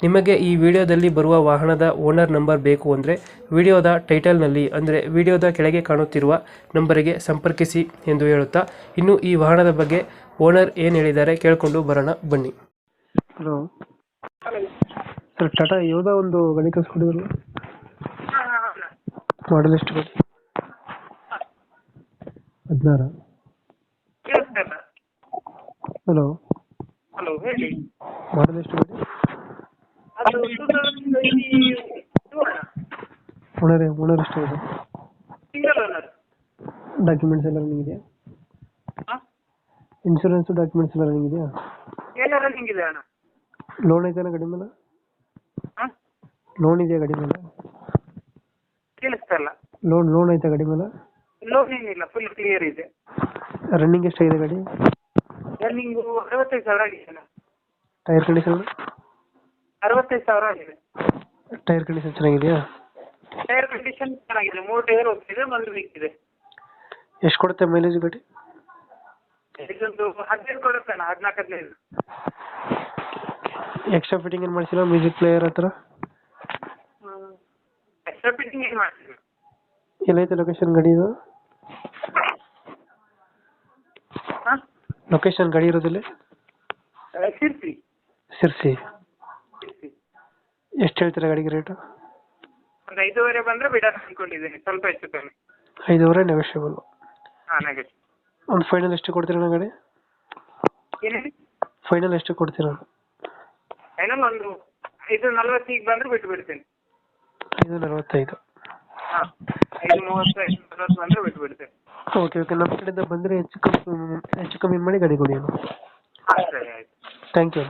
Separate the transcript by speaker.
Speaker 1: ನಿಮಗೆ ಈ ವಿಡಿಯೋದಲ್ಲಿ ಬರುವ ವಾಹನದ ಓನರ್ ನಂಬರ್ ಬೇಕು ಅಂದರೆ ವಿಡಿಯೋದ ಟೈಟಲ್ನಲ್ಲಿ ಅಂದರೆ ವಿಡಿಯೋದ ಕೆಳಗೆ ಕಾಣುತ್ತಿರುವ ನಂಬರಿಗೆ ಸಂಪರ್ಕಿಸಿ ಎಂದು ಹೇಳುತ್ತಾ ಇನ್ನು ಈ ವಾಹನದ ಬಗ್ಗೆ ಓನರ್ ಏನು ಹೇಳಿದ್ದಾರೆ ಕೇಳಿಕೊಂಡು ಬರೋಣ ಬನ್ನಿ. ಹಲೋ. ಸರ್ ಟಾಟಾ ಯಾವುದೋ ಒಂದು ಗಾಡಿ ಸ್ಕೂಲ್ ಮಾಡಲ್ ಎಷ್ಟು ಗಾಡಿ ಹದಿನಾರ. ಹಲೋ.
Speaker 2: ಹಲೋ ಹೇಳಿ.
Speaker 1: ಮಾಡಲ್ ಎಷ್ಟು ಗಾಡಿ ಓನರ್ ಓನರ್ ಎಷ್ಟು ಇದೆ.
Speaker 2: ಸಿಂಗಲ್ ಓನರ್
Speaker 1: ಡಾಕ್ಯುಮೆಂಟ್ಸ್ ಎಲ್ಲ ರನ್ನಿಂಗ್ ಇದೆಯಾ? ಇನ್ಶೂರೆನ್ಸ್ ಡಾಕ್ಯುಮೆಂಟ್ಸ್ ಎಲ್ಲ ರನ್ನಿಂಗ್ ಇದೆಯಾ?
Speaker 2: ಎಲ್ಲ ರನ್ನಿಂಗ್ ಇದೆ ಅಣ್ಣ.
Speaker 1: ಲೋನ್ ಐತೆನಾ ಗಾಡಿ ಮೇಲೆ? ಲೋನ್ ಇದೆಯಾ ಗಾಡಿ ಮೇಲೆ? ಲೋನ್ ಲೋನ್ ಐತೆ ಗಾಡಿ ಮೇಲೆ?
Speaker 2: ಲೋನ್ ಏನಿಲ್ಲ ಫುಲ್ ಕ್ಲಿಯರ್ ಇದೆ.
Speaker 1: ರನ್ನಿಂಗ್ ಎಷ್ಟಾಗಿದೆ ಗಾಡಿ?
Speaker 2: ರನ್ನಿಂಗ್ ಅರವತ್ತೈದು ಸಾವಿರ ಆಗಿದೆ ಅಣ್ಣ.
Speaker 1: ಟೈರ್ ಕಂಡೀಷನ್
Speaker 2: ಅರವತ್ತೈದು ಸಾವಿರ ಆಗಿದೆ.
Speaker 1: ಟೈರ್ ಕಂಡೀಷನ್ ಚೆನ್ನಾಗಿದೆಯಾ?
Speaker 2: ಟೈರ್ ಕಂಡೀಷನ್ ಚೆನ್ನಾಗಿದೆ. ಮೂರು ಟೈರ್ ಹೋಗ್ತಿದೆ ಮೊದಲು ಬೇಕಿದೆ
Speaker 1: ಎಷ್ಟು ಕೊಡುತ್ತೆ ಮೈಲೇಜ್ ಗಾಡಿ?
Speaker 2: ಇದೊಂದು ಹದಿನೈದು ಕೊಡುತ್ತೆ ಅಣ್ಣ ಹದಿನಾಲ್ಕು ಹದಿನೈದು.
Speaker 1: ಎಕ್ಸ್ಟ್ರಾ ಫಿಟ್ಟಿಂಗ್ ಏನು ಮಾಡಿಸಿಲ್ಲ ಮ್ಯೂಸಿಕ್ ಪ್ಲೇಯರ್ ಹತ್ರ?
Speaker 2: ಎಕ್ಸ್ಟ್ರಾ ಫಿಟ್ಟಿಂಗ್ ಏನು ಮಾಡ್ತೀವಿ
Speaker 1: ಎಲ್ಲೈತೆ ಲೊಕೇಶನ್ ಗಾಡಿ ಇದು? ಲೊಕೇಶನ್ ಗಾಡಿ ಇರೋದಿಲ್ಲ?
Speaker 2: ಸಿರ್ಸಿ
Speaker 1: ಸಿರ್ಸಿ ಎಷ್ಟು ಹೇಳ್ತೀರಾ ಗಾಡಿಗೆ ರೇಟು
Speaker 2: ಒಂದು ಐದೂವರೆ ಬಂದರೆ ಬಿಡ ಅಂದ್ಕೊಂಡಿದ್ದೀನಿ ಸ್ವಲ್ಪ ಹೆಚ್ಚು ಕಮ್ಮಿ.
Speaker 1: ಐದೂವರೆ ನೆಗೋಷಿಯಬಲ್
Speaker 2: ಹಾಂ ನನಗೆ
Speaker 1: ಒಂದು ಫೈನಲ್ ಎಷ್ಟು ಕೊಡ್ತೀರಾ ಗಾಡಿ?
Speaker 2: ಏನು ಹೇಳಿ?
Speaker 1: ಫೈನಲ್ ಎಷ್ಟು ಕೊಡ್ತೀರಾ
Speaker 2: ಫೈನಲ್ ಒಂದು ಐದು ನಲ್ವತ್ತಿಗೆ ಬಂದ್ರೆ ಬಿಟ್ಟು ಬಿಡ್ತೀನಿ.
Speaker 1: ಐದು ನಲವತ್ತೈದು.
Speaker 2: ಹಾಂ ಐದು ಮೂವತ್ತು ಐದು ನಲ್ವತ್ತು ಬಂದ್ರೆ ಬಿಟ್ಟು ಬಿಡ್ತೀನಿ.
Speaker 1: ಓಕೆ ಓಕೆ ನಮ್ಮ ಕಡೆಯಿಂದ ಬಂದರೆ ಹೆಚ್ಚು ಕಮ್ಮಿ ಹೆಚ್ಚು ಕಮ್ಮಿ ಮಾಡಿ ಗಾಡಿ ಕೊಡಿ
Speaker 2: ಹಾಂ ಸರಿ ಆಯ್ತು.
Speaker 1: Thank you